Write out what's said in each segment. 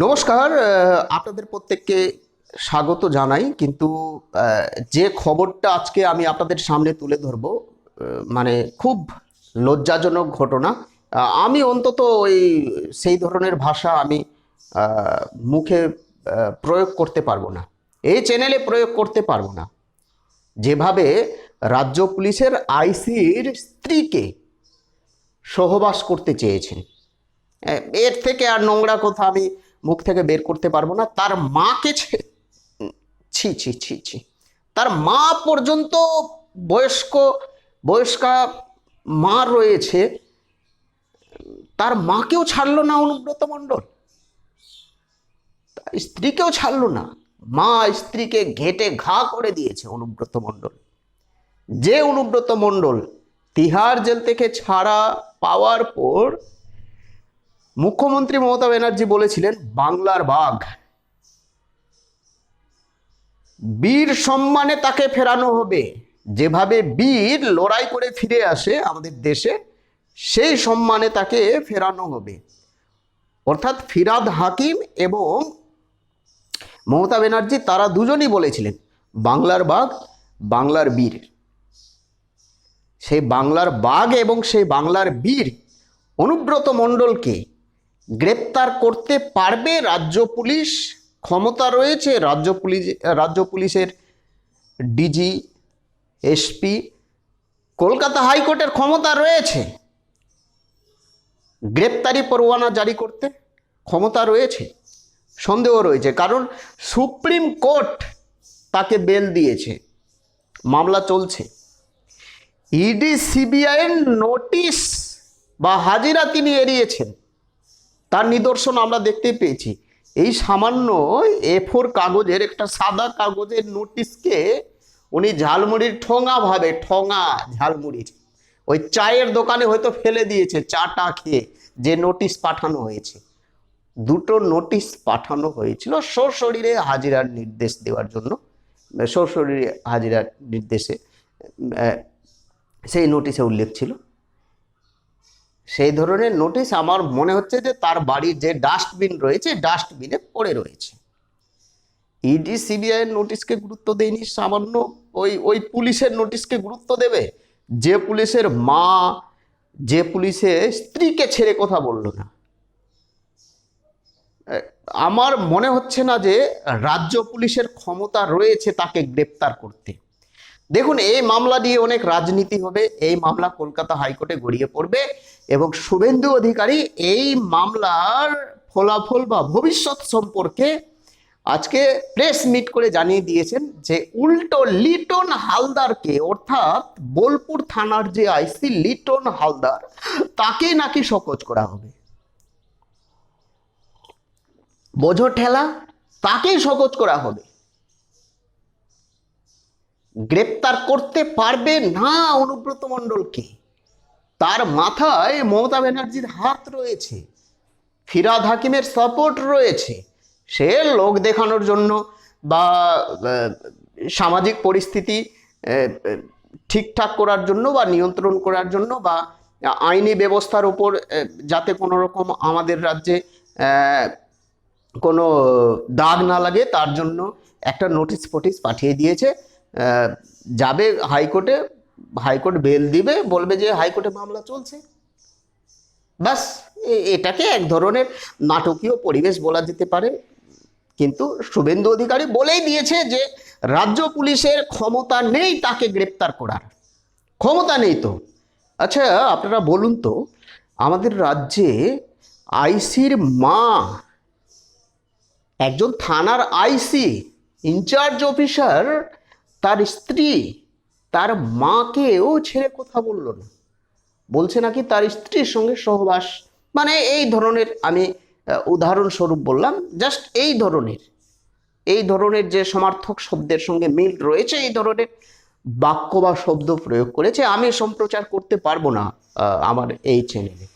নমস্কার আপনাদের প্রত্যেককে স্বাগত জানাই, কিন্তু যে খবরটা আজকে আমি আপনাদের সামনে তুলে ধরবো মানে খুব লজ্জাজনক ঘটনা আমি অন্তত ওই সেই ধরনের ভাষা আমি মুখে প্রয়োগ করতে পারব না, এই চ্যানেলে প্রয়োগ করতে পারব না। যেভাবে রাজ্য পুলিশের আইসির স্ত্রীকে সহবাস করতে চেয়েছেন এর থেকে আর নোংরা কথা আমি মুখ থেকে বের করতে পারব না। তার মাকে ছে- ছি ছি ছি তার মা পর্যন্ত বয়স্ক, বয়স্কা মা রয়েছে। তার মাকেও ছাড়লো না অনুব্রত মণ্ডল। তার স্ত্রীকেও ছাড়লো না। মা স্ত্রীকে ঘেটে ঘা করে দিয়েছে অনুব্রত মণ্ডল। যে অনুব্রত মণ্ডল তিহার জেল থেকে ছাড়া পাওয়ার পর মুখ্যমন্ত্রী মমতা ব্যানার্জি বলেছিলেন, বাংলার বাঘ। বীর সম্মানে তাকে ফেরানো হবে। যেভাবে বীর লড়াই করে ফিরে আসে আমাদের দেশে, সেই সম্মানে তাকে ফেরানো হবে। অর্থাৎ ফিরাদ হাকিম এবং মমতা ব্যানার্জি, তারা দুজনই বলেছিলেন, বাংলার বাঘ, বাংলার বীর। সেই বাংলার বাঘ এবং সেই বাংলার বীর অনুব্রত মণ্ডলকে গ্রেপ্তার করতে পারবে রাজ্য পুলিশ? ক্ষমতা রয়েছে রাজ্য পুলিশ, রাজ্য পুলিশের ডিজি, এসপি। কলকাতা হাইকোর্টের ক্ষমতা রয়েছে। গ্রেপ্তারি পরোয়ানা জারি করতে ক্ষমতা রয়েছে। সন্দেহ রয়েছে, কারণ সুপ্রিম কোর্ট তাকে বেল দিয়েছে। মামলা চলছে। ইডি, সিবিআইয়ের নোটিশ বা হাজিরা তিনি এড়িয়েছেন। তার নিদর্শন আমরা দেখতে পেয়েছি। এই সামান্য এ ফোর কাগজের একটা সাদা কাগজের নোটিশকে উনি ঝালমুড়ির ঠোঙা ভাবে, ঠোঙা ঝালমুড়ির, ওই চায়ের দোকানে হয়তো ফেলে দিয়েছে চাটা খেয়ে, যে নোটিশ পাঠানো হয়েছে। দুটো নোটিশ পাঠানো হয়েছিল সশরীরে হাজিরার নির্দেশ দেওয়ার জন্য। সশরীরে হাজিরার নির্দেশে সেই নোটিশে উল্লেখ ছিল। সেই ধরনের নোটিশ আমার মনে হচ্ছে যে তার বাড়ির যে ডাস্টবিন রয়েছে ডাস্টবিনে পড়ে রয়েছে। ইডি সিবিআই নোটিশকে গুরুত্ব দেয়নি, সামান্য ওই ওই পুলিশের নোটিশকে গুরুত্ব দেবে? যে পুলিশের মা, যে পুলিশের স্ত্রীকে ছেড়ে কথা বলল না। আমার মনে হচ্ছে না যে রাজ্য পুলিশের ক্ষমতা রয়েছে তাকে গ্রেপ্তার করতে। দেখুন, এই মামলা নিয়ে অনেক রাজনীতি হবে, এই মামলা কলকাতা হাইকোর্টে গড়িয়ে পড়বে এবং শুভেন্দু অধিকারী এই মামলার ফলাফল বা ভবিষ্যৎ সম্পর্কে আজকে প্রেস মিট করে জানিয়ে দিয়েছেন যে উল্টো লিটন হালদারকে, অর্থাৎ বোলপুর থানার যে আইসি লিটন হালদার, তাকে নাকি সকোচ করা হবে? বোঝো ঠেলা তাকেই সকোচ করা হবে? গ্রেপ্তার করতে পারবে না অনুব্রত মণ্ডলকে। তার মাথায় মমতা ব্যানার্জির হাত রয়েছে, ফিরাদ হাকিমের সাপোর্ট রয়েছে। সে লোক দেখানোর জন্য বা সামাজিক পরিস্থিতি ঠিকঠাক করার জন্য বা নিয়ন্ত্রণ করার জন্য বা আইনি ব্যবস্থার উপর যাতে কোনো রকম আমাদের রাজ্যে কোনো দাগ না লাগে, তার জন্য একটা নোটিশ ফোটিস পাঠিয়ে দিয়েছে। যাবে হাইকোর্টে, হাইকোর্ট বেল দিবে, বলবে যে হাইকোর্টে মামলা চলছে। এ- এটাকে এক ধরনের নাটকীয় পরিবেশ বলা যেতে পারে। কিন্তু শুভেন্দু অধিকারী বলেই দিয়েছে যে রাজ্য পুলিশের ক্ষমতা নেই তাকে গ্রেপ্তার করার। ক্ষমতা নেই তো। আচ্ছা আপনারা বলুন তো, আমাদের রাজ্যে আইসির মা, একজন থানার আইসি, ইনচার্জ অফিসার তার স্ত্রী তার মাকেও ছেড়ে কথা বলল না। বলছে নাকি তার স্ত্রীর সঙ্গে সহবাস। মানে এই ধরনের আমি উদাহরণস্বরূপ বললাম জাস্ট এই ধরনের এই ধরনের যে সমার্থক শব্দের সঙ্গে মিল রয়েছে, এই ধরনের বাক্য বা শব্দ প্রয়োগ করেছে, আমি সম্প্রচার করতে পারব না আমার এই চ্যানেলে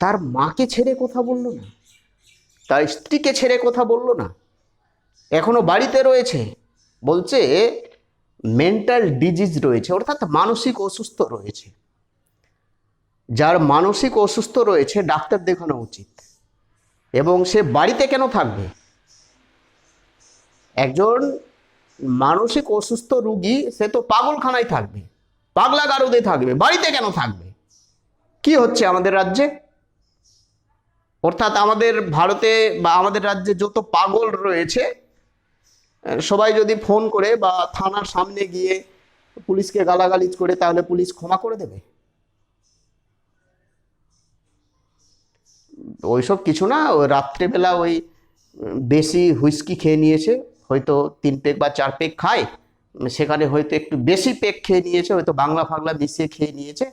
তার মাকে ছেড়ে কথা বলল না? তার স্ত্রীকে ছেড়ে কথা বলল না? এখনও বাড়িতে রয়েছে। বলছে মেন্টাল ডিজিজ রয়েছে, অর্থাৎ মানসিক অসুস্থ রয়েছে। যার মানসিক অসুস্থ রয়েছে, ডাক্তার দেখানো উচিত। এবং সে বাড়িতে কেন থাকবে? একজন মানসিক অসুস্থ রুগী, সে তো পাগলখানায় থাকবে, পাগলা গারদে থাকবে, বাড়িতে কেন থাকবে? কি হচ্ছে আমাদের রাজ্যে? অর্থাৎ আমাদের ভারতে বা আমাদের রাজ্যে যত পাগল রয়েছে সবাই যদি ফোন করে বা থানার সামনে গিয়ে পুলিশকে গালাগালিজ করে, তাহলে পুলিশ ক্ষমা করে দেবে? ওইসব কিছু না, ওই রাত্রেবেলা ওই বেশি হুইস্কি খেয়ে নিয়েছে, হয়তো তিন পেক বা চার পেক খায় সেখানে হয়তো একটু বেশি পেক খেয়ে নিয়েছে, হয়তো বাংলা ফাংলা মিশিয়ে খেয়ে নিয়েছে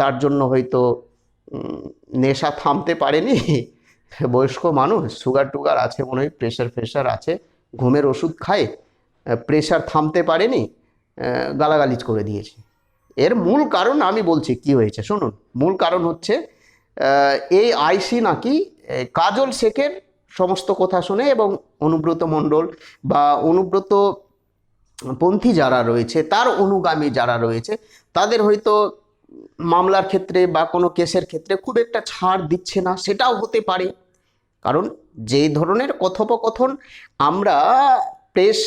তার জন্য হয়তো নেশা থামতে পারেনি। বয়স্ক মানুষ, সুগার টুগার আছে মনে হয় প্রেশার ফ্রেশার আছে। ঘুমের ওষুধ খায় প্রেশার থামতে পারেনি গালাগালিজ করে দিয়েছে। এর মূল কারণ আমি বলছি কি হয়েছে, শুনুন। মূল কারণ হচ্ছে এই আইসি নাকি কাজল শেখের সমস্ত কথা শুনে এবং অনুব্রত মণ্ডল বা অনুব্রত পন্থী যারা রয়েছে, তার অনুগামী যারা রয়েছে, তাদের হয়তো মামলার ক্ষেত্রে বা কোনো কেসের ক্ষেত্রে খুব একটা ছাড় দিচ্ছে না, সেটাও হতে পারে। কারণ যেই ধরনের কথোপকথন আমরা প্রেস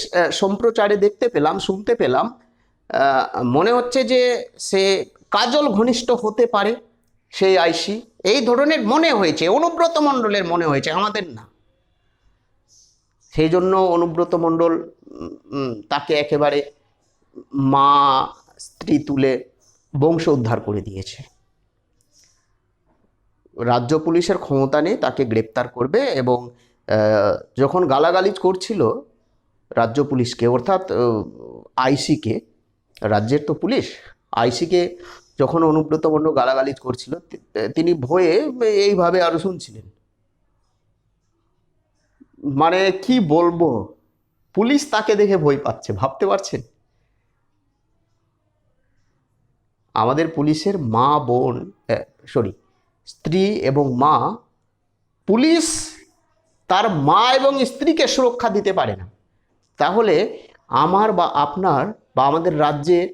সম্প্রচারে দেখতে পেলাম, শুনতে পেলাম মনে হচ্ছে যে সে কাজল ঘনিষ্ঠ হতে পারে, সেই আইসি। এই ধরনের মনে হয়েছে, অনুব্রত মণ্ডলের মনে হয়েছে, আমাদের না। সেই জন্য অনুব্রত মণ্ডল তাকে একেবারে মা স্ত্রী তুলে বংশ উদ্ধার করে দিয়েছে। রাজ্য পুলিশের ক্ষমতা নেই তাকে গ্রেপ্তার করবে এবং যখন গালাগালিজ করছিল রাজ্য পুলিশকে, অর্থাৎ আইসিকে, রাজ্যের তো পুলিশ, আইসিকে যখন অনুব্রত মণ্ডল গালাগালিজ করছিল তিনি ভয়ে এইভাবে আরও শুনছিলেন। মানে কি বলব, পুলিশ তাকে দেখে ভয় পাচ্ছে, ভাবতে পারছেন? আমাদের পুলিশের মা বোন সরি স্ত্রী এবং মা, পুলিশ তার মা এবং স্ত্রীকে সুরক্ষা দিতে পারে না। তাহলে আমার বা আপনার বা আমাদের রাজ্যের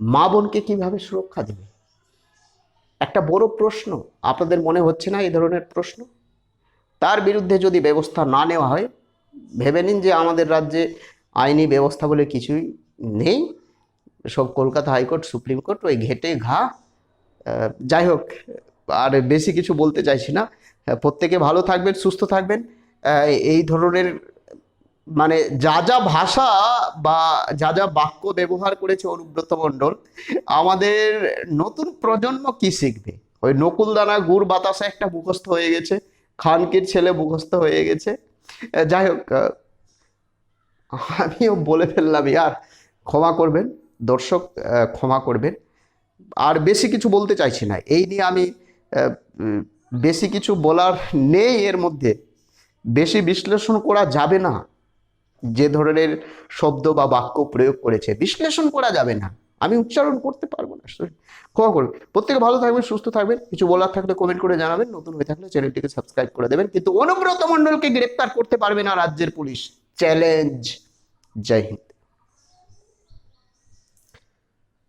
মা বোনকে কীভাবে সুরক্ষা দেবে? একটা বড় প্রশ্ন, আপনাদের মনে হচ্ছে না এই ধরনের প্রশ্ন? তার বিরুদ্ধে যদি ব্যবস্থা না নেওয়া হয়, ভেবে নিন যে আমাদের রাজ্যে আইনি ব্যবস্থা বলে কিছুই নেই। সব কলকাতা হাইকোর্ট, সুপ্রিম কোর্ট ওই ঘেটে ঘা যাই হোক আর বেশি কিছু বলতে চাইছি না। আহ, প্রত্যেকে ভালো থাকবেন সুস্থ থাকবেন। এই ধরনের মানে যা যা ভাষা বা যা যা বাক্য ব্যবহার করেছে অনুব্রত মণ্ডল আমাদের নতুন প্রজন্ম কি শিখবে? ওই নকুলদানা গুড় বাতাসা একটা মুখস্থ হয়ে গেছে খানকির ছেলে মুখস্থ হয়ে গেছে। যাই হোক আমিও বলে ফেললাম ইয়ার ক্ষমা করবেন দর্শক ক্ষমা করবেন। আর বেশি কিছু বলতে চাইছি না এই নিয়ে আমি বেশি কিছু বলার নেই এর মধ্যে। বেশি বিশ্লেষণ করা যাবে না। যে ধরনের শব্দ বা বাক্য প্রয়োগ করেছে, বিশ্লেষণ করা যাবে না। আমি উচ্চারণ করতে পারব না. ক্ষমা করবেন প্রত্যেকে ভালো থাকবেন, সুস্থ থাকবেন। কিছু বলার থাকলে কমেন্ট করে জানাবেন। নতুন হয়ে থাকলে চ্যানেলটিকে সাবস্ক্রাইব করে দেবেন। কিন্তু অনুব্রত মণ্ডলকে গ্রেপ্তার করতে পারবে না রাজ্যের পুলিশ। চ্যালেঞ্জ। জয় হিন্দ।